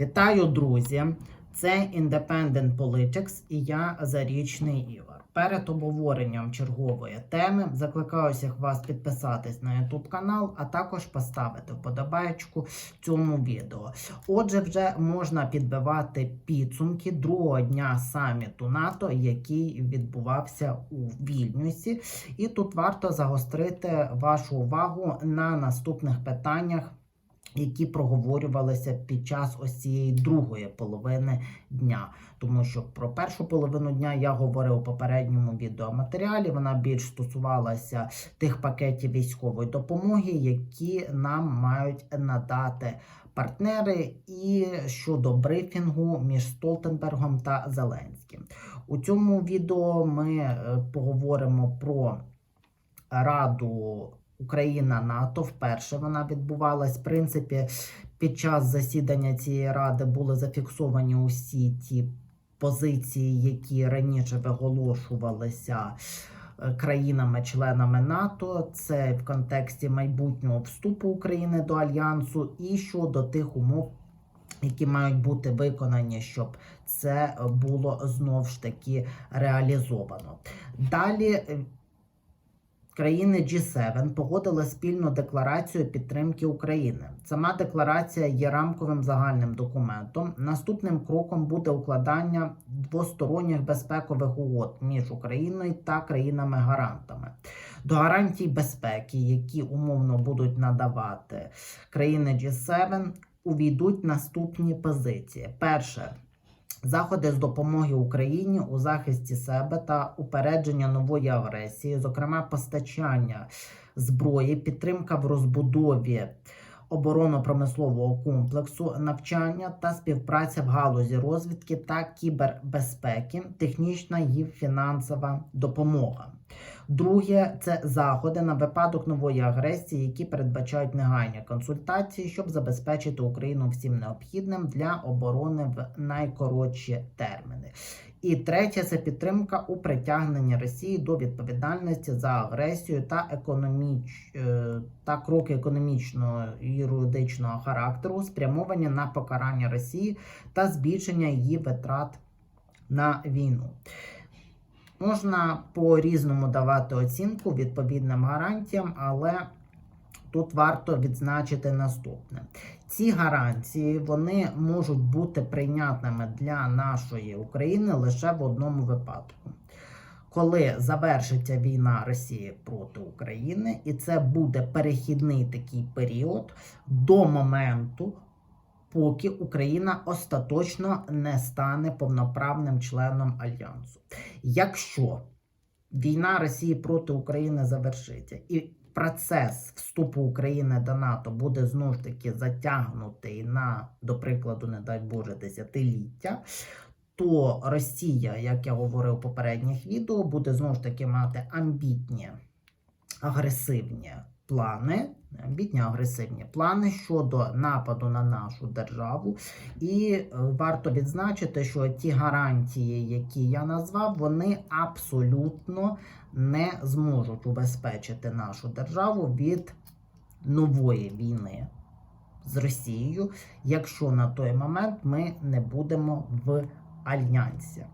Вітаю, друзі! Це Independent Politics і я Зарічний Ігор. Перед обговоренням чергової теми закликаю всіх вас підписатись на YouTube канал, а також поставити вподобайку цьому відео. Отже, вже можна підбивати підсумки другого дня саміту НАТО, який відбувався у Вільнюсі. І тут варто загострити вашу увагу на наступних питаннях які проговорювалися під час ось цієї другої половини дня. Тому що про першу половину дня я говорив у попередньому відеоматеріалі. Вона більш стосувалася тих пакетів військової допомоги, які нам мають надати партнери, і щодо брифінгу між Столтенбергом та Зеленським. У цьому відео ми е, поговоримо про Раду Україна НАТО. Вперше вона відбувалась. В принципі, під час засідання цієї ради були зафіксовані усі ті позиції, які раніше виголошувалися е, країнами-членами НАТО. Це в контексті майбутнього вступу України до альянсу і щодо тих умов. Які мають бути виконані, щоб це було знов ж таки реалізовано. Далі е, країни G7 погодили спільну декларацію підтримки України. Сама декларація є рамковим загальним документом. Наступним кроком буде укладання двосторонніх безпекових угод між Україною та країнами-гарантами. До гарантій безпеки, які умовно будуть надавати країни G7, увійдуть наступні позиції: перше. Заходи з допомоги Україні у захисті себе та упередження нової агресії, зокрема постачання зброї, підтримка в розбудові оборонно-промислового комплексу, навчання та співпраця в галузі розвідки та кібербезпеки, технічна і фінансова допомога. Друге це заходи на випадок нової агресії, які передбачають негайні консультації, щоб забезпечити Україну всім необхідним для оборони в найкоротші терміни. І третє це підтримка у притягненні Росії до відповідальності за агресію та економіч... е, та кроки економічного і юридичного характеру, спрямовані на покарання Росії та збільшення її витрат на війну. Можна по-різному давати оцінку відповідним гарантіям, але тут варто відзначити наступне: ці гарантії вони можуть бути прийнятними для нашої України лише в одному випадку. Коли завершиться війна Росії проти України, і це буде перехідний такий період до моменту, поки Україна остаточно не стане повноправним членом альянсу. Якщо війна Росії проти України завершиться і процес вступу України до НАТО буде знову ж таки затягнутий на, до прикладу, не дай Боже, десятиліття. То Росія, як я говорив у попередніх відео, буде знову ж таки мати амбітні агресивні плани, амбітні агресивні плани щодо нападу на нашу державу. І е, варто відзначити, що ті гарантії, які я назвав, вони абсолютно не зможуть убезпечити нашу державу від нової війни з Росією, якщо на той момент ми не будемо в альянсі.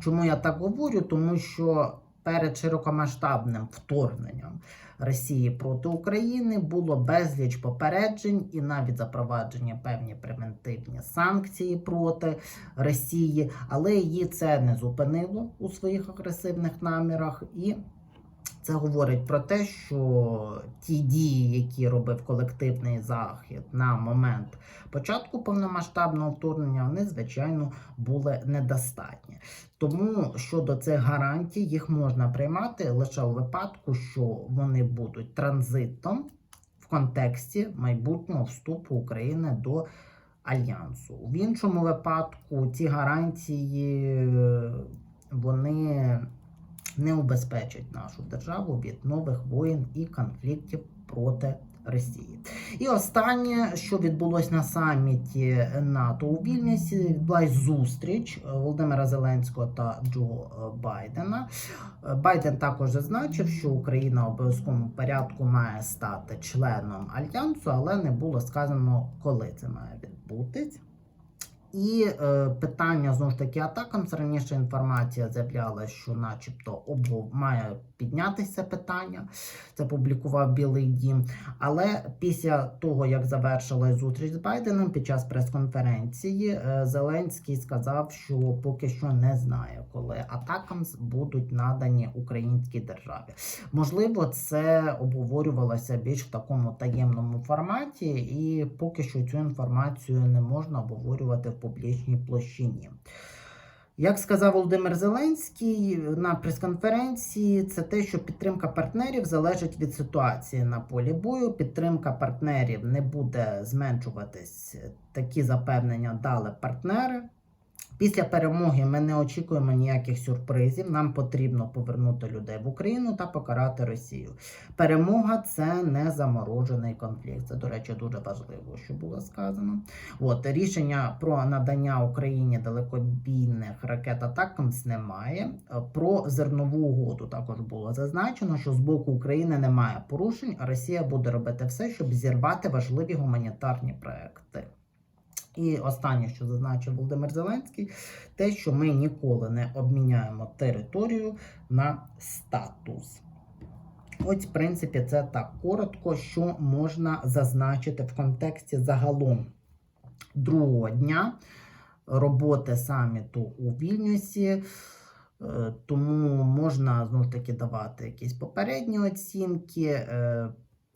Чому я так говорю? Тому що перед широкомасштабним вторгненням Росії проти України було безліч попереджень і навіть запровадження певні превентивні санкції проти Росії, але її це не зупинило у своїх агресивних намірах і. Це говорить про те, що ті дії, які робив колективний захід на момент початку повномасштабного вторгнення, вони, звичайно, були недостатні. Тому щодо цих гарантій їх можна приймати лише у випадку, що вони будуть транзитом в контексті майбутнього вступу України до альянсу. В іншому випадку ці гарантії вони не убезпечить нашу державу від нових воєн і конфліктів проти Росії. І останнє, що відбулось на саміті НАТО у Вільнюсі, відбулась зустріч Володимира Зеленського та Джо Байдена. Байден також зазначив, що Україна в обов'язковому порядку має стати членом альянсу, але не було сказано, коли це має відбутись. І е, питання знову ж таки атакам. Раніше інформація з'являлася, що, начебто, обов має піднятися питання. Це публікував Білий Дім. Але після того, як завершилась зустріч з Байденом під час прес-конференції, е, Зеленський сказав, що поки що не знає, коли атакам будуть надані українській державі. Можливо, це обговорювалося більш в такому таємному форматі, і поки що цю інформацію не можна обговорювати публічній площині. Як сказав Володимир Зеленський на прес-конференції, це те, що підтримка партнерів залежить від ситуації на полі бою. Підтримка партнерів не буде зменшуватись. Такі запевнення дали партнери. Після перемоги ми не очікуємо ніяких сюрпризів. Нам потрібно повернути людей в Україну та покарати Росію. Перемога це не заморожений конфлікт. Це, до речі, дуже важливо, що було сказано. От рішення про надання Україні далекобійних ракет Атакамс немає. Про зернову угоду також було зазначено, що з боку України немає порушень. а Росія буде робити все, щоб зірвати важливі гуманітарні проекти. І останнє, що зазначив Володимир Зеленський, те, що ми ніколи не обміняємо територію на статус. Ось, в принципі, це так коротко, що можна зазначити в контексті загалом другого дня роботи саміту у Вільнюсі. Е, Тому можна знову ж таки давати якісь попередні оцінки.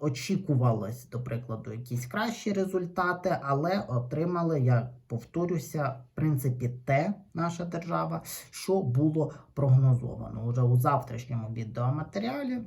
Очікувалось, до прикладу, якісь кращі результати, але отримали, я повторюся, в принципі, те наша держава, що було прогнозовано. Уже у завтрашньому відеоматеріалі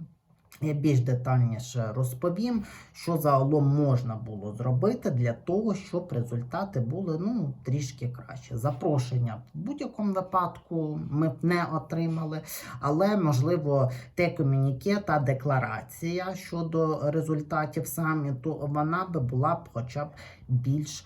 я більш детальніше розповім, що загалом можна було зробити для того, щоб результати були ну, трішки краще. Запрошення в будь-якому випадку ми б не отримали, але можливо те комюніке та декларація щодо результатів саміту, вона би була б хоча б більш